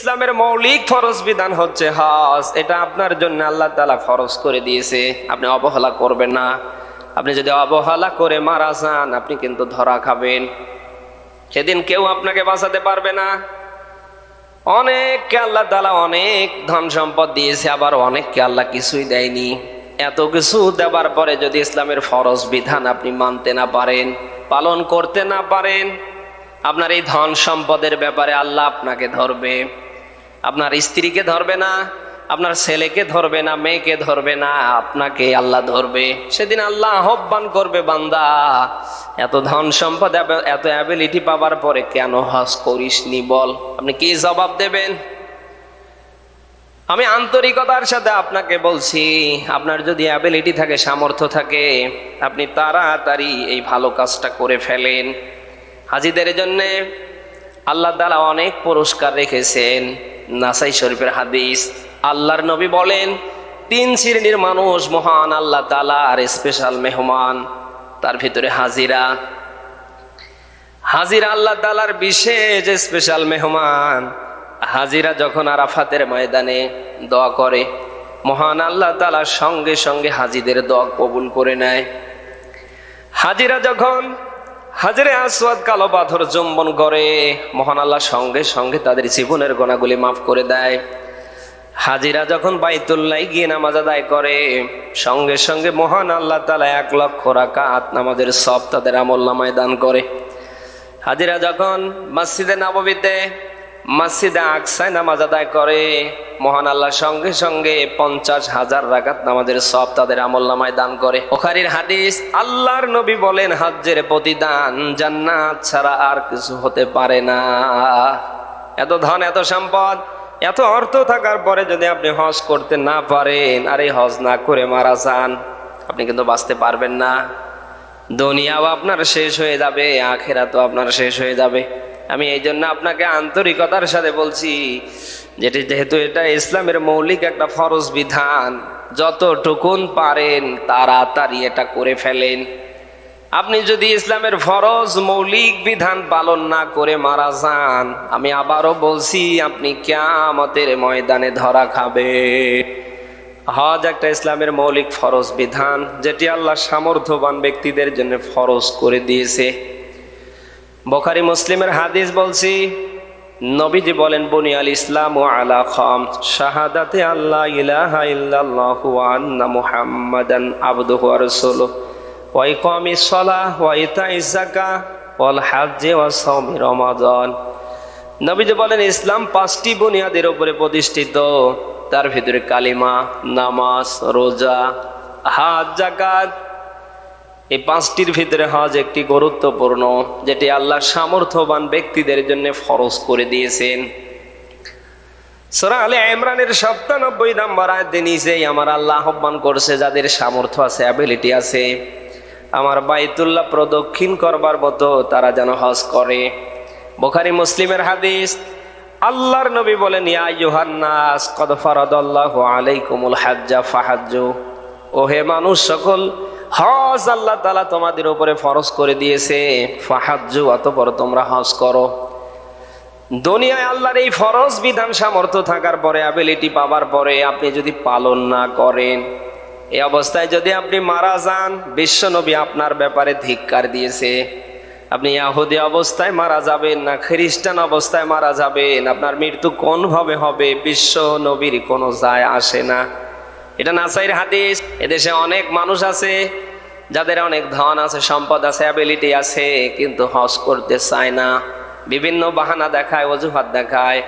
ইসলামের মৌলিক ফরজ বিধান হচ্ছে হজ। এটা আপনার জন্য আল্লাহ তালা ফরজ করে দিয়েছে। আপনি অবহেলা করবেন না। আপনি যদি অবহেলা করে মারা যান, আপনি কিন্তু ধরা খাবেন। সেদিন কেউ আপনাকে বাঁচাতে পারবে না। অনেককে আল্লাহ তালা অনেক ধন সম্পদ দিয়েছে, আবার অনেককে আল্লাহ কিছুই দেয়নি। এত কিছু দেবার পরে যদি ইসলামের ফরজ বিধান আপনি মানতে না পারেন, পালন করতে না পারেন, আপনার এই ধন সম্পদের ব্যাপারে আল্লাহ আপনাকে ধরবে। আপনার স্ত্রীকে ধরবে না, আপনার ছেলেকে ধরবে না, মেয়েকে ধরবে না, আপনাকে আল্লাহ ধরবে। সেদিন আল্লাহ আহ্বান করবে, বান্দা, এত ধন সম্পদ এত- অ্যাবিলিটি পাবার পরে কেন হজ করিসনি বল? আপনি কি জবাব দেবেন? আমি আন্তরিকতার সাথে আপনাকে বলছি, আপনার যদি অ্যাবিলিটি থাকে, সামর্থ্য থাকে, আপনি তাড়াতাড়ি এই ভালো কাজটা করে ফেলেন। হাজিদের জন্যে আল্লাহ তালা অনেক পুরস্কার রেখেছেন। নাসাই শরীফের হাদিস, আল্লাহর নবী বলেন, তিন শ্রেণির মানুষ মহান আল্লাহ তালা আর স্পেশাল মেহমান। তার ভিতরে হাজিরা। হাজিরা আল্লাহ তালার বিশেষ স্পেশাল মেহমান। হাজিরা যখন আরাফাতের ময়দানে দোয়া করে, মহান আল্লাহ তালা সঙ্গে সঙ্গে হাজিদের দোয়া কবুল করে নেয়। হাজিরা যখন হাজিরে আসওয়াদ কালো পাথর চুম্বন করে মহান আল্লাহ সঙ্গে সঙ্গে তাদের জীবনের গোনাগুলি মাফ করে দেয়। হাজিরা যখন বাইতুল্লাই গিয়ে নামাজ আদায় করে, সঙ্গে সঙ্গে মহান আল্লাহ তালা এক লক্ষ রাকাত নামাজের সব তাদের আমল নামায় দান করে। হাজিরা যখন মসজিদে নববীতে মসজিদে আকসায় নামাজ আদায় করে। মহান আল্লাহ সঙ্গে সঙ্গে পঞ্চাশ হাজার রাকাত নামাজের সব তাদের আমল নামায় দান করে। ওখারির হাদিস, আল্লাহর নবী বলেন হাজ্জের প্রতিদান জান্নাত ছাড়া আর কিছু হতে পারে না। এত ধন, এত সম্পদ, এত অর্থ থাকার পরে যদি আপনি হজ করতে না পারেন, আর এই হজ না করে মারা যান, আপনি কিন্তু বাঁচতে পারবেন না। দুনিয়াও আপনার শেষ হয়ে যাবে আখেরা তো আপনার শেষ হয়ে যাবে। আমি এই জন্য আপনাকে আন্তরিকতার সাথে বলছি যেটি যেহেতু এটা ইসলামের মৌলিক একটা ফরজ বিধান, যতটুকুন পারেন তাড়াতাড়ি এটা করে ফেলেন। আপনি যদি ইসলামের ফরজ মৌলিক বিধান পালন না করে মারা যান, আমি আবারও বলছি, আপনি কেয়ামতের ময়দানে ধরা খাবে হজ একটা ইসলামের মৌলিক ফরজ বিধান, যেটি আল্লাহ সামর্থ্যবান ব্যক্তিদের জন্য ফরজ করে দিয়েছে। বোখারি মুসলিমের হাদিস বলছি, নবীজি বলেন, বনি আল ইসলাম ও আলা খম, শাহাদাতে আল্লাহ ইলাহা ইল্লাল্লাহু আন্না মুহাম্মাদান আবদুহু ওয়া রাসূলুহু। ওয়া ইকামিস সালাহ ওয়া ইতাইজ যাকাহ ওয়াল হাজ্জি ওয়া সাওমি রমাদান। নবীজি বলেন, ইসলাম পাঁচটি বুনিয়াদের উপরে প্রতিষ্ঠিত। তার ভিতরে কালিমা, নামাজ, রোজা, হাজ জাকাত এই পাঁচটির ভিতরে হজ একটি গুরুত্বপূর্ণ, যেটি আল্লাহ সামর্থ্যবান ব্যক্তিদের জন্য ফরজ করে দিয়েছেন। সোরা আলে ইমরানের সপ্তানব্বই নাম্বার আয়াতে নিচেই আমার আল্লাহ আহ্বান করছে যাদের সামর্থ্য আছে অ্যাবিলিটি আছে। আমার বাইতুল্লাহ প্রদক্ষিণ করবার মতো তারা যেন হজ করে। বোখারি, মুসলিমের হাদিস, আল্লাহর নবী বলেন, ইয়া ইউহান্নাস কদ ফারাদাল্লাহু আলাইকুমুল হাজ্জা ফাহাজ্জু। ও হে মানুষ, সকল হজ আল্লাহ তালা তোমাদের উপরে ফরজ করে দিয়েছে। ফাহাজ্জু, অতঃপর তোমরা হজ করো। দুনিয়ায় আল্লাহর এই ফরজ বিধান সামর্থ্য থাকার পরে অ্যাবিলিটি পাবার পরে আপনি যদি পালন না করেন এই অবস্থায় যদি আপনি মারা যান, বিশ্বনবী আপনার ব্যাপারে ধিক্কার দিয়েছে। আপনি ইয়াহুদি অবস্থায় মারা যাবেন না, খ্রিস্টান অবস্থায় মারা যাবেন, আপনার মৃত্যু কোনভাবে হবে বিশ্ব নবীর কোনো যায় আসে না। এটা নাসাইর হাদিস। এদেশে অনেক মানুষ আছে, যাদের অনেক ধন আছে, সম্পদ আছে অ্যাবিলিটি আছে, কিন্তু হজ করতে চায় না। বিভিন্ন বাহানা দেখায়, অজুহাত দেখায়।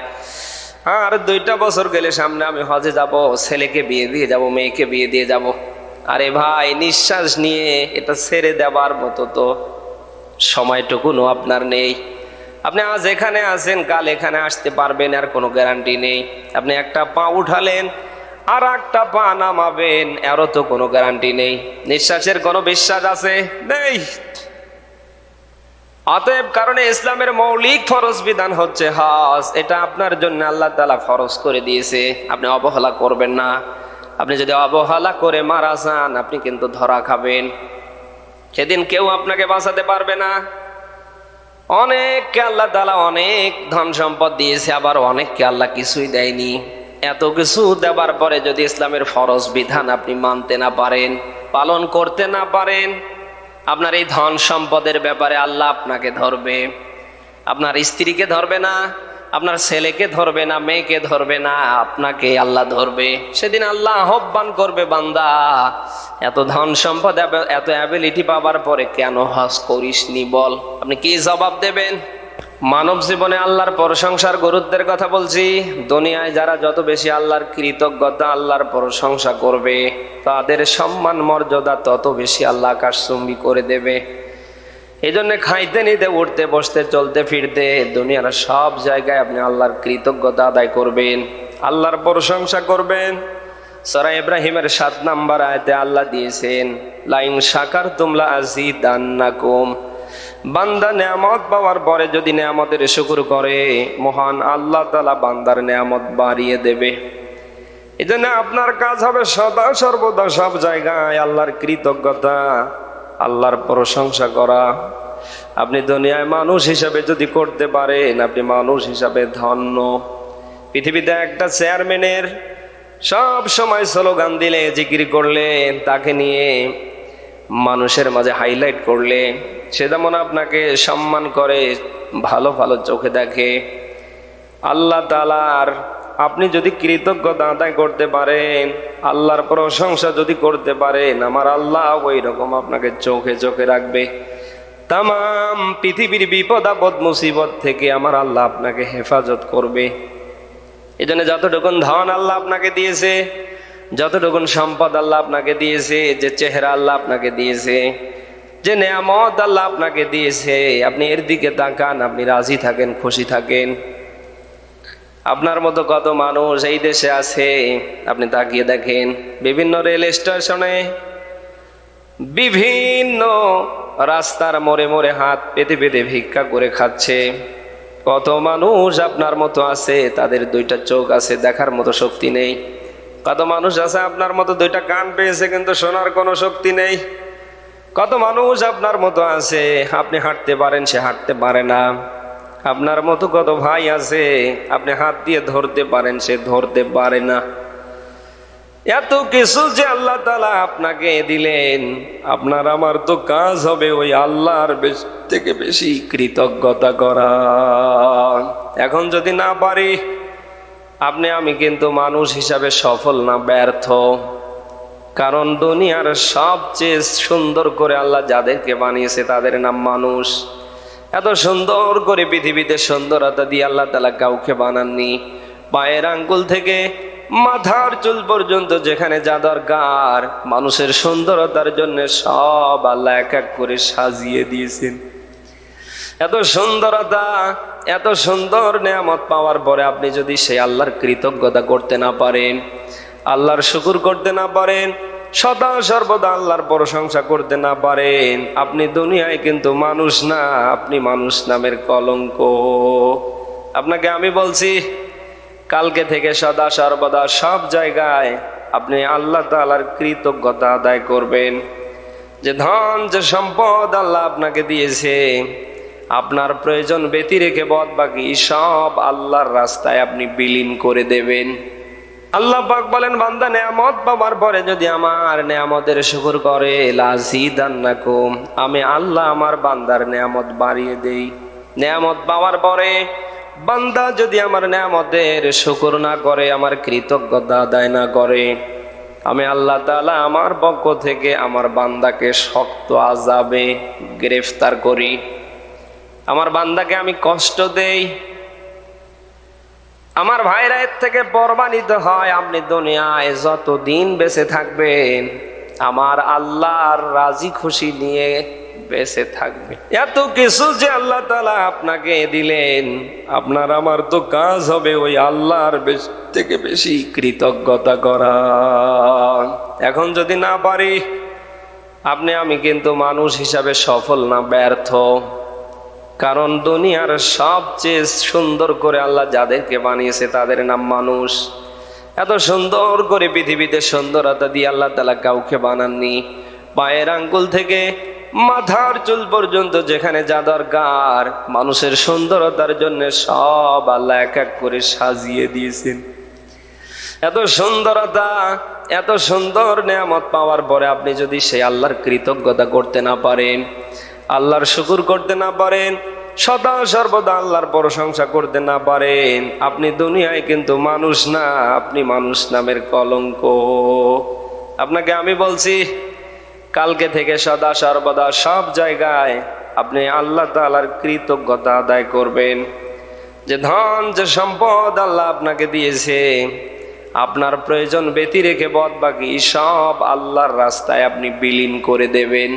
আর দুইটা বছর গেলে সামনে আমি হজে যাব, ছেলেকে বিয়ে দিয়ে যাব, মেয়েকে বিয়ে দিয়ে যাব। আরে ভাই, নিঃশ্বাস নিয়ে এটা ছেড়ে দেবার মতো তো সময়টুকুনও আপনার নেই। আপনি আজ এখানে আছেন, কাল এখানে আসতে পারবেন, আর কোনো গ্যারান্টি নেই। আপনি একটা পা উঠালেন আর একটা পা নামাবেন এরও তো কোনো গ্যারান্টি নেই। নিঃশ্বাসের কোনো বিশ্বাস আছে? নেই। অতএব কারণে ইসলামের মৌলিক ফরজ বিধান হচ্ছে হজ। এটা আপনার জন্য আল্লাহ তালা ফরজ করে দিয়েছে। আপনি অবহেলা করবেন না। আপনি যদি অবহেলা করে মারা যান, আপনি কিন্তু ধরা খাবেন। সেদিন কেউ আপনাকে বাঁচাতে পারবে না। অনেককে আল্লাহ তালা অনেক ধন সম্পদ দিয়েছে, আবার অনেককে আল্লাহ কিছুই দেয়নি। এত কিছু দেবার পরে যদি ইসলামের ফরজ বিধান আপনি মানতে না পারেন, পালন করতে না পারেন, আপনার এই ধন সম্পদের ব্যাপারে আল্লাহ আপনাকে ধরবে। আপনার স্ত্রীকে ধরবে না, আপনার ছেলেকে ধরবে না, মেয়েকে ধরবে না, আপনাকে আল্লাহ ধরবে। সেদিন আল্লাহ আহ্বান করবে, বান্দা, এত ধন সম্পদ, এত- অ্যাবিলিটি পাবার পরে কেন হজ করিসনি বল? আপনি কি জবাব দেবেন? মানব জীবনে আল্লাহর প্রশংসার গুরুত্বের কথা বলছি। দুনিয়ায় যারা যত বেশি আল্লাহর কৃতজ্ঞতা, আল্লাহর প্রশংসা করবে, তাদের সম্মান, মর্যাদা তত বেশি আল্লাহ আকাশচুম্বী করে দেবে। এই জন্য খাইতে, নিতে, উঠতে, বসতে, চলতে, ফিরতে দুনিয়ার সব জায়গায় আপনি আল্লাহর কৃতজ্ঞতা আদায় করবেন, আল্লাহর প্রশংসা করবেন। সরা ইব্রাহিমের সাত নাম্বার আয়তে আল্লাহ দিয়েছেন, লাইন সাকার তুমলা আজি দান্নাকুম বান্দা নেয়ামত পাওয়ার পরে যদি নেয়ামতের শুকুর করে, মহান আল্লাহ তালা বান্দার নেয়ামত বাড়িয়ে দেবে। এই জন্য আপনার কাজ হবে সদা সর্বদা সব জায়গায় আল্লাহর কৃতজ্ঞতা, আল্লাহর প্রশংসা করা। আপনি দুনিয়ায় মানুষ হিসাবে যদি করতে পারেন, আপনি মানুষ হিসাবে ধন্য। পৃথিবীতে একটা চেয়ারম্যানের সব সময় স্লোগান দিলে, জিকির করলেন তাকে নিয়ে মানুষের মাঝে হাইলাইট করলে সে যেমন আপনাকে সম্মান করে, ভালো ভালো চোখে দেখে। আল্লাহ তালার আপনি যদি কৃতজ্ঞতা আদায় করতে পারেন, আল্লাহর প্রশংসা যদি করতে পারেন, আমার আল্লাহ ওই রকম আপনাকে চোখে চোখে রাখবে। তাম পৃথিবীর বিপদ, আপদ, মুসিবত থেকে আমার আল্লাহ আপনাকে হেফাজত করবে। এই জন্য যতটুকুন ধন আল্লাহ আপনাকে দিয়েছে যতটুকুন সম্পদ আল্লাহ আপনাকে দিয়েছে, যে চেহারা আল্লাহ আপনাকে দিয়েছে, যে নেয়ামত আল্লাহ আপনাকে দিয়েছে, আপনি এর দিকে তাকান, আপনি রাজি থাকেন, খুশি থাকেন। আপনার মতো কত মানুষ এই দেশে আছে, আপনি তাকিয়ে দেখেন বিভিন্ন রেল স্টেশনে বিভিন্ন রাস্তার মোড়ে মোড়ে হাত পেতে পেতে ভিক্ষা করে খাচ্ছে। কত মানুষ আপনার মতো আছে, তাদের দুইটা চোখ আছে, দেখার মতো শক্তি নেই। কত মানুষ আছে আপনার মতো? দুইটা কান পেয়েছে কিন্তু শোনার কোনো শক্তি নেই। কত মানুষ আপনার মতো আছে? আপনি হাঁটতে পারেন, সে হাঁটতে পারে না। আপনার মতো কত ভাই আছে? আপনি হাত দিয়ে ধরতে পারেন, সে ধরতে পারে না। এত কিছু যে আল্লাহ তালা আপনাকে দিলেন, আপনার আমার তো কাজ হবে ওই আল্লাহর থেকে বেশি কৃতজ্ঞতা করা। এখন যদি না পারি আপনি, আমি কিন্তু মানুষ হিসাবে সফল না, ব্যর্থ। কারণ দুনিয়ার সবচেয়ে সুন্দর করে আল্লাহ যাদেরকে বানিয়েছে তাদের নাম মানুষ। এত সুন্দর করে পৃথিবীতে সুন্দরতা দিয়ে আল্লাহ তালা কাউকে বানাননি। পায়ের আঙ্গুল থেকে মাথার চুল পর্যন্ত যেখানে যা দরকার, মানুষের সুন্দরতার জন্য সব আল্লাহ এক এক করে সাজিয়ে দিয়েছেন। এত সুন্দরতা, এত সুন্দর নেয়ামত পাওয়ার পরে আপনি যদি সেই আল্লাহর কৃতজ্ঞতা করতে না পারেন, আল্লাহর শুকুর করতে না পারেন, সদা সর্বদা আল্লাহর প্রশংসা করতে না পারেন, আপনি দুনিয়ায় কিন্তু মানুষ না, আপনি মানুষ নামের কলঙ্ক। আপনাকে আমি বলছি, কালকে থেকে সদা সর্বদা সব জায়গায় আপনি আল্লাহ তালার কৃতজ্ঞতা আদায় করবেন। যে ধন, যে সম্পদ আল্লাহ আপনাকে দিয়েছে আপনার প্রয়োজন ব্যতি রেখে বদ বাকি সব আল্লাহর রাস্তায় আপনি বিলীন করে দেবেন। আল্লাহ পাক বলেন, বান্দা, নেয়ামত পাবার পরে যদি আমার নেয়ামতের শুকুর করে আমি আল্লাহ আমার বান্দার নেয়ামত বাড়িয়ে দেই। নেয়ামত পাওয়ার পরে বান্দা যদি আমার নেয়ামতের শুকুর না করে, আমার কৃতজ্ঞতা আদায় না করে, আমি আল্লাহ তাআলা আমার পক্ষ থেকে আমার বান্দাকে শক্ত আজাবে গ্রেফতার করি। আমার বান্দাকে আমি কষ্ট দেই। আমার ভাইরা এর থেকে প্রমাণিত হয়, আপনি দুনিয়ায় যত দিন বেঁচে থাকবেন, আমার আল্লাহর রাজি খুশি নিয়ে বেঁচে থাকবে এত কিছু যে আল্লাহ তালা আপনাকে দিলেন, আপনার আমার তো কাজ হবে ওই আল্লাহর থেকে বেশি কৃতজ্ঞতা করা। এখন যদি না পারি, আপনি আমি কিন্তু মানুষ হিসাবে সফল না, ব্যর্থ। কারণ দুনিয়ার সবচেয়ে সুন্দর করে আল্লাহ যাদেরকে বানিয়েছে তাদের নাম মানুষ। এত সুন্দর করে পৃথিবীতে সুন্দরতা দিয়ে আল্লাহ তালা কাউকে বানাননি। পায়ের আঙ্গুল থেকে মাথার চুল পর্যন্ত যেখানে যা দরকার, মানুষের সুন্দরতার জন্য সব আল্লাহ এক এক করে সাজিয়ে দিয়েছেন। এত সুন্দরতা, এত সুন্দর নিয়ামত পাওয়ার পরে আপনি যদি সেই আল্লাহর কৃতজ্ঞতা করতে না পারেন আল্লাহর শুকুর করতে না পারেন, সদা সর্বদা আল্লাহর প্রশংসা করতে না পারেন। আপনি দুনিয়ায় কিন্তু মানুষ না, আপনি মানুষ নামের কলঙ্ক। আপনাকে আমি বলছি, কালকে থেকে সদা সর্বদা সব জায়গায় আপনি আল্লাহ তালার কৃতজ্ঞতা আদায় করবেন। যে ধন, যে সম্পদ আল্লাহ আপনাকে দিয়েছে, আপনার প্রয়োজন ব্যতি রেখে বদ বাকি সব আল্লাহর রাস্তায় আপনি বিলীন করে দেবেন।